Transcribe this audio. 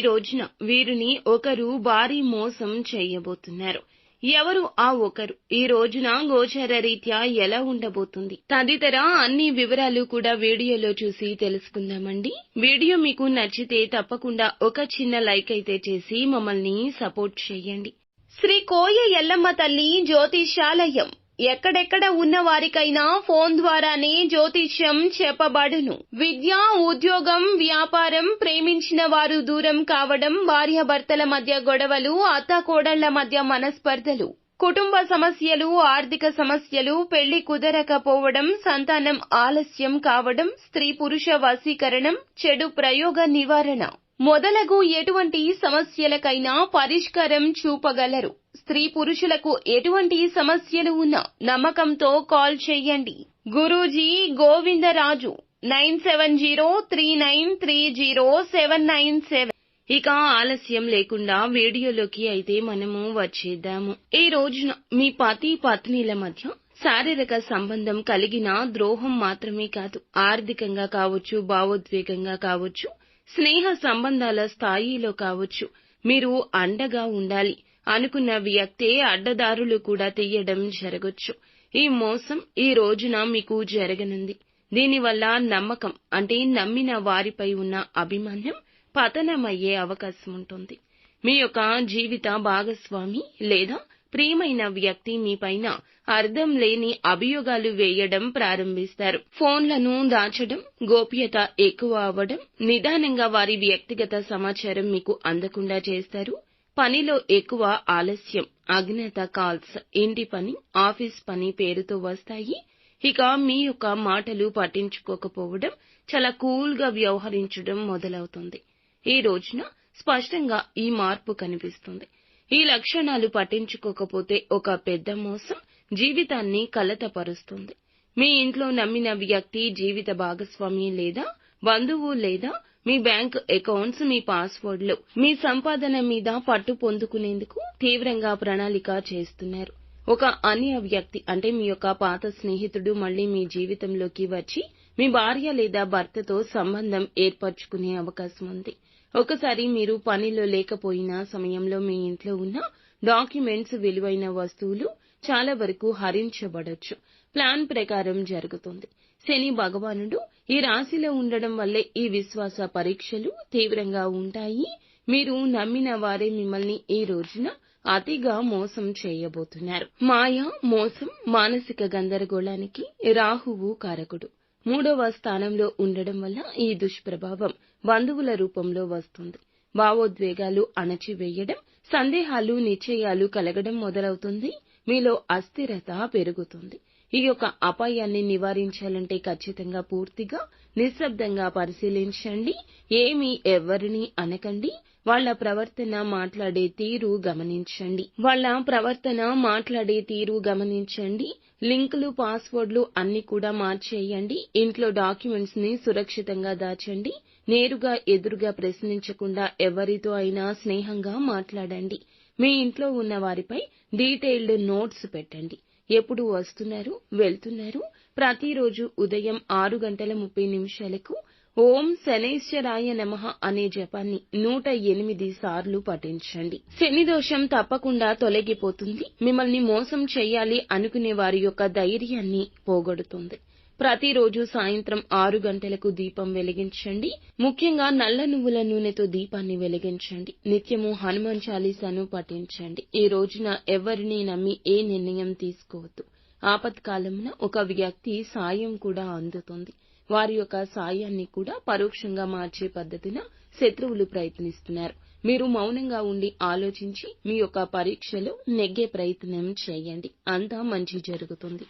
ఈ రోజున వీరిని ఒకరు భారీ మోసం చేయబోతున్నారు. ఎవరు ఆ ఒకరు? ఈ రోజున గోచర రీత్యా ఎలా ఉండబోతుంది? తదితర అన్ని వివరాలు కూడా వీడియోలో చూసి తెలుసుకుందామండి. వీడియో మీకు నచ్చితే తప్పకుండా ఒక చిన్న లైక్ అయితే చేసి మమ్మల్ని సపోర్ట్ చేయండి. శ్రీ కోయ ఎల్లమ్మ తల్లి జ్యోతిషాలయం. ఎక్కడెక్కడ ఉన్న వారికైనా ఫోన్ ద్వారానే జ్యోతిష్యం చెప్పబడును. విద్య ఉద్యోగం వ్యాపారం ప్రేమించిన వారు దూరం కావడం భార్యాభర్తల మధ్య గొడవలు అత్తాకోడళ్ళ మధ్య మనస్పర్ధలు కుటుంబ సమస్యలు ఆర్థిక సమస్యలు పెళ్ళి కుదరకపోవడం సంతానం ఆలస్యం కావడం స్త్రీ పురుష వశీకరణం చెడు ప్రయోగ నివారణ. మొదలగు ఎటువంటి సమస్యలకైనా పరిష్కారం చూపగలరు. స్త్రీ పురుషులకు ఎటువంటి సమస్యలు ఉన్నా నమ్మకంతో కాల్ చేయండి. Guruji Govindaraju nine seven zero three nine three zero seven nine seven. ఇక ఆలస్యం లేకుండా వీడియోలోకి అయితే మనము వచ్చేద్దాము. ఈ రోజున మీ పతి పత్నిల మధ్య శారీరక సంబంధం కలిగిన ద్రోహం మాత్రమే కాదు. ఆర్థికంగా కావచ్చు భావోద్వేగంగా కావచ్చు స్నేహ సంబంధాల స్థాయిలో కావచ్చు. మీరు అండగా ఉండాలి అనుకున్న వ్యక్తే అడ్డదారులు కూడా తీయడం జరగొచ్చు. ఈ మోసం ఈ రోజున మీకు జరగనుంది. దీనివల్ల నమ్మకం అంటే నమ్మిన వారిపై ఉన్న అభిమానం పతనమయ్యే అవకాశం ఉంటుంది మీ యొక్క జీవిత భాగస్వామి లేదా ప్రియమైన వ్యక్తి మీపైన అర్థం లేని అభియోగాలు వేయడం ప్రారంభిస్తారు. ఫోన్లను దాచడం గోప్యత ఎక్కువ అవ్వడం నిదానంగా వారి వ్యక్తిగత సమాచారం మీకు అందకుండా చేస్తారు. పనిలో ఎక్కువ ఆలస్యం అజ్ఞాత కాల్స్ ఇంటి పని ఆఫీస్ పని పేరుతో వస్తాయి. ఇక మీ యొక్క మాటలు పట్టించుకోకపోవడం చాలా కూల్గా వ్యవహరించడం మొదలవుతుంది. ఈ రోజున స్పష్టంగా ఈ మార్పు కనిపిస్తుంది. ఈ లక్షణాలు పట్టించుకోకపోతే ఒక పెద్ద మోసం జీవితాన్ని కలతపరుస్తుంది. మీ ఇంట్లో నమ్మిన వ్యక్తి జీవిత భాగస్వామి లేదా బంధువు లేదా మీ బ్యాంక్ అకౌంట్స్ మీ పాస్వర్డ్లు మీ సంపాదన మీద పట్టు పొందుకునేందుకు తీవ్రంగా ప్రణాళిక చేస్తున్నారు. ఒక అన్య వ్యక్తి అంటే మీ యొక్క పాత స్నేహితుడు మళ్ళీ మీ జీవితంలోకి వచ్చి మీ భార్య లేదా భర్తతో సంబంధం ఏర్పరచుకునే అవకాశం ఉంది. ఒకసారి మీరు పనిలో లేకపోయిన సమయంలో మీ ఇంట్లో ఉన్న డాక్యుమెంట్స్ విలువైన వస్తువులు చాలా వరకు హరించబడొచ్చు. ప్లాన్ ప్రకారం జరుగుతుంది. శని భగవానుడు ఈ రాశిలో ఉండడం వల్లే ఈ విశ్వాస పరీక్షలు తీవ్రంగా ఉంటాయి. మీరు నమ్మిన వారే మిమ్మల్ని ఈ రోజున అతిగా మోసం చేయబోతున్నారు. మాయ మోసం మానసిక గందరగోళానికి రాహువు కారకుడు. మూడవ స్థానంలో ఉండడం వల్ల ఈ దుష్ప్రభావం బంధువుల రూపంలో వస్తుంది. భావోద్వేగాలు అణచివేయడం సందేహాలు నిశ్చయాలు కలగడం మొదలవుతుంది. మీలో అస్థిరత పెరుగుతుంది. ఈ యొక్క అపాయాన్ని నివారించాలంటే ఖచ్చితంగా పూర్తిగా నిశ్శబ్దంగా పరిశీలించండి. ఏమీ ఎవరిని అనకండి. వాళ్ళ ప్రవర్తన మాట్లాడే తీరు గమనించండి. వాళ్ళ ప్రవర్తన మాట్లాడే తీరు గమనించండి. లింకులు పాస్వర్డ్లు అన్ని కూడా మార్చేయండి. ఇంట్లో డాక్యుమెంట్స్ని సురక్షితంగా దాచండి. నేరుగా ఎదురుగా ప్రశ్నించకుండా ఎవరితో అయినా స్నేహంగా మాట్లాడండి. మీ ఇంట్లో ఉన్న వారిపై డీటెయిల్డ్ నోట్స్ పెట్టండి. ఎప్పుడు వస్తున్నారు వెళ్తున్నారు? ప్రతిరోజు ఉదయం ఆరు గంటల ముప్పై నిమిషాలకు ఓం శనైశ్వరాయ నమః అనే జపాన్ని నూట ఎనిమిది సార్లు పఠించండి. శని దోషం తప్పకుండా తొలగిపోతుంది. మిమ్మల్ని మోసం చేయాలి అనుకునే వారి యొక్క ధైర్యాన్ని పోగొడుతుంది. ప్రతిరోజు సాయంత్రం ఆరు గంటలకు దీపం వెలిగించండి. ముఖ్యంగా నల్ల నువ్వుల నూనెతో దీపాన్ని వెలిగించండి. నిత్యము హనుమాన్ చాలీసాను పఠించండి. ఈ రోజున ఎవరిని నమ్మి ఏ నిర్ణయం తీసుకోవద్దు. ఆపత్కాలమున ఒక వ్యక్తి సాయం కూడా అందుతుంది. వారి యొక్క సాయాన్ని కూడా పరోక్షంగా మార్చే పద్ధతిన శత్రువులు ప్రయత్నిస్తున్నారు. మీరు మౌనంగా ఉండి ఆలోచించి మీ యొక్క పరీక్షలో నెగ్గే ప్రయత్నం చేయండి. అంతా మంచి జరుగుతుంది.